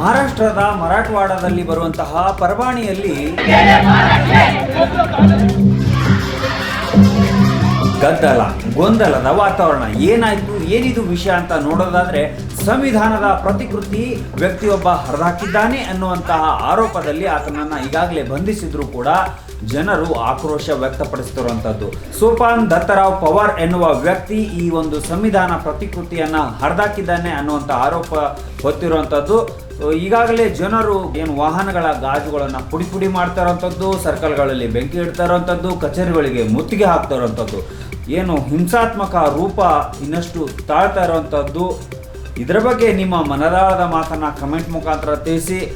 ಮಹಾರಾಷ್ಟ್ರದ ಮರಾಠವಾಡದಲ್ಲಿ ಬರುವಂತಹ ಪರವಾಣಿಯಲ್ಲಿ ಗದ್ದಲ, ಗೊಂದಲದ ವಾತಾವರಣ. ಏನಾಯ್ತು? ಏನಿದು ವಿಷಯ ಅಂತ ನೋಡೋದಾದ್ರೆ ಸಂವಿಧಾನದ ಪ್ರತಿಕೃತಿ ವ್ಯಕ್ತಿಯೊಬ್ಬ ಹರಿದಾಕಿದ್ದಾನೆ ಅನ್ನುವಂತಹ ಆರೋಪದಲ್ಲಿ ಆತನನ್ನ ಈಗಾಗಲೇ ಬಂಧಿಸಿದ್ರು ಕೂಡ ಜನರು ಆಕ್ರೋಶ ವ್ಯಕ್ತಪಡಿಸ್ತಿರುವಂಥದ್ದು ಸೋಪಾನ್ ದತ್ತರಾವ್ ಪವಾರ್ ಎನ್ನುವ ವ್ಯಕ್ತಿ ಈ ಒಂದು ಸಂವಿಧಾನ ಪ್ರತಿಕೃತಿಯನ್ನ ಹರಿದಾಕಿದ್ದಾನೆ ಅನ್ನುವಂಥ ಆರೋಪ ಹೊತ್ತಿರುವಂಥದ್ದು ಈಗಾಗಲೇ ಜನರು ಏನು ವಾಹನಗಳ ಗಾಜುಗಳನ್ನು ಪುಡಿ ಪುಡಿ ಮಾಡ್ತಾ ಇರೋವಂಥದ್ದು ಸರ್ಕಲ್ಗಳಲ್ಲಿ ಬೆಂಕಿ ಇಡ್ತಾ ಇರೋಂಥದ್ದು ಕಚೇರಿಗಳಿಗೆ ಮುತ್ತಿಗೆ ಹಾಕ್ತಾ ಏನು ಹಿಂಸಾತ್ಮಕ ರೂಪ ಇನ್ನಷ್ಟು ತಾಳ್ತಾ ಇರುವಂಥದ್ದು ಇದರ ಬಗ್ಗೆ ನಿಮ್ಮ ಮನದಾಳದ ಮಾತನ್ನ ಕಮೆಂಟ್ ಮುಖಾಂತರ ತಿಳಿಸಿ.